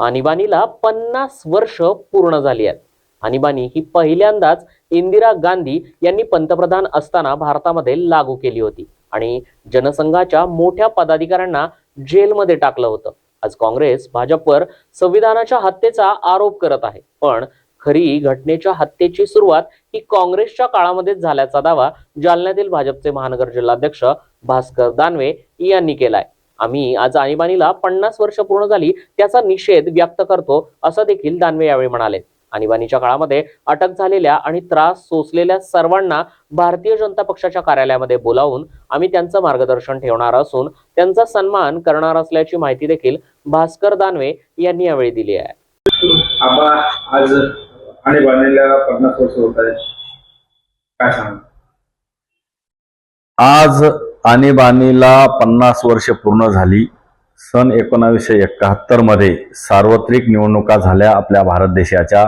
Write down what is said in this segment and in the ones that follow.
आणीबाणीला पन्नास वर्ष पूर्ण झाली आहेत. आणीबाणी ही पहिल्यांदाच इंदिरा गांधी यांनी पंतप्रधान असताना भारतामध्ये लागू केली होती आणि जनसंघाच्या मोठ्या पदाधिकाऱ्यांना जेलमध्ये टाकलं होतं. आज काँग्रेस भाजपवर संविधानाच्या हत्येचा आरोप करत आहे. पण खरी घटनेच्या हत्येची सुरुवात ही काँग्रेसच्या काळामध्येच झाल्याचा दावा जालन्यातील भाजपचे महानगर जिल्हाध्यक्ष भास्कर दानवे यांनी केलाय. आम्ही आज आणीबाणीला पन्नास वर्ष पूर्ण झाली त्याचा निषेध व्यक्त करतो असं देखील दानवे यावेळी म्हणाले. आणीबाणीच्या काळामध्ये अटक झालेल्या आणि त्रास सोसलेल्या सर्वांना भारतीय जनता पक्षाच्या कार्यालयामध्ये बोलावून आम्ही त्यांचं मार्गदर्शन ठेवणार असून त्यांचा सन्मान करणार असल्याची माहिती देखील भास्कर दानवे यांनी यावेळी दिली आहे. आबा आज आणीबाणीला पन्नास वर्ष होत आहेत. काय सांग आज आणीबाणीला पन्नास वर्ष पूर्ण झाली. सन एकोणावीसशे एकाहत्तरमध्ये सार्वत्रिक निवडणुका झाल्या आपल्या भारत देशाच्या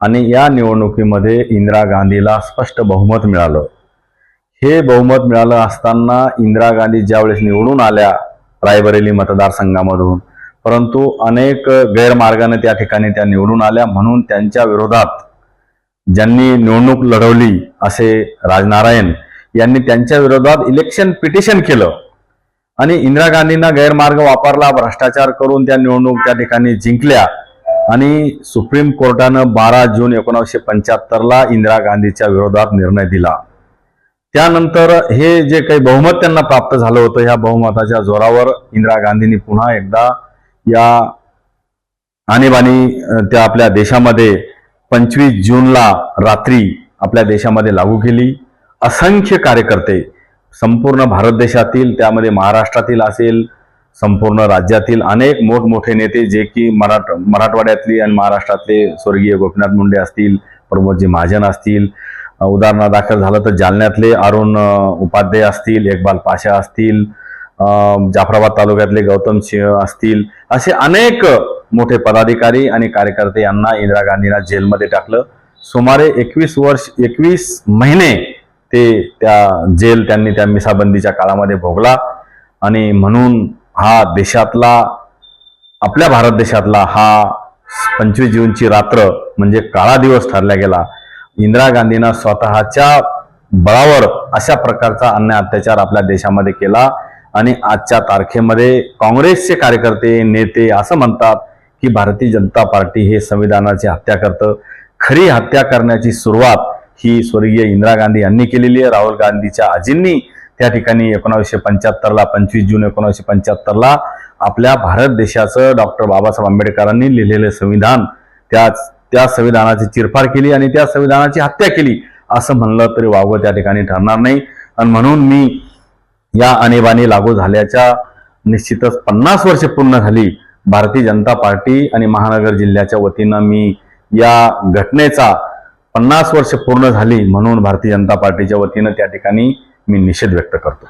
आणि या निवडणुकीमध्ये इंदिरा गांधीला स्पष्ट बहुमत मिळालं. हे बहुमत मिळालं असताना इंदिरा गांधी ज्यावेळेस निवडून आल्या रायबरेली मतदारसंघामधून परंतु अनेक गैरमार्गाने त्या ठिकाणी त्या निवडून आल्या म्हणून त्यांच्या विरोधात ज्यांनी निवडणूक लढवली असे राजनारायण यांनी त्यांच्या विरोधात इलेक्शन पिटिशन केलं. आणि इंदिरा गांधींना गैरमार्ग वापरला भ्रष्टाचार करून त्या निवडणूक त्या ठिकाणी जिंकल्या. आणि सुप्रीम कोर्टानं बारा जून एकोणीसशे पंच्याहत्तरला इंदिरा गांधीच्या विरोधात निर्णय दिला. त्यानंतर हे जे काही बहुमत त्यांना प्राप्त झालं होतं ह्या बहुमताच्या जोरावर इंदिरा गांधींनी पुन्हा एकदा या आणीबाणी त्या आपल्या देशामध्ये पंचवीस जूनला रात्री आपल्या देशामध्ये लागू केली. असंख्य कार्यकर्ते संपूर्ण भारत देशातील त्यामध्ये महाराष्ट्रातील असेल संपूर्ण राज्यातील अनेक मोठमोठे नेते जे की मराठ मराठवाड्यातली आणि महाराष्ट्रातले स्वर्गीय गोपीनाथ मुंडे असतील प्रमोदजी महाजन असतील. उदाहरणादाखल झालं तर जालन्यातले अरुण उपाध्याय असतील इकबाल पाशा असतील जाफराबाद तालुक्यातले गौतम सिंह असतील असे अनेक मोठे पदाधिकारी आणि कार्यकर्ते यांना इंदिरा गांधींना जेलमध्ये टाकलं. सुमारे एकवीस वर्ष एकवीस महिने ते त्या जेल त्यांनी त्या मिसाबंदीच्या काळामध्ये भोगला. आणि म्हणून हा देशातला आपल्या भारत देशातला हा पंचवीस जूनची रात्र म्हणजे काळा दिवस ठरला गेला. इंदिरा गांधींना स्वतःच्या बळावर अशा प्रकारचा अन्याय अत्याचार आपल्या देशामध्ये केला. आणि आजच्या तारखेमध्ये काँग्रेसचे कार्यकर्ते नेते असं म्हणतात की भारतीय जनता पार्टी हे संविधानाची हत्या करतं. खरी हत्या करण्याची सुरुवात ही स्वर्गीय इंदिरा गांधी यांनी केलेली आहे. राहुल गांधीच्या आजींनी त्या ठिकाणी एकोणावीसशे पंच्याहत्तरला पंचवीस जून एकोणावीसशे पंच्याहत्तरला आपल्या भारत देशाचं डॉक्टर बाबासाहेब आंबेडकरांनी लिहिलेलं संविधान त्या त्या संविधानाची चिरफाड केली आणि त्या संविधानाची हत्या केली असं म्हणलं तरी वावगं त्या ठिकाणी ठरणार नाही. आणि म्हणून मी या आणीबाणी लागू झाल्याच्या निश्चितच पन्नास वर्ष पूर्ण झाली भारतीय जनता पार्टी आणि महानगर जिल्ह्याच्या वतीनं मी या घटनेचा पन्नास वर्ष पूर्ण झाली म्हणून भारतीय जनता पार्टीच्या वतीनं त्या ठिकाणी मी निषेध व्यक्त करतो.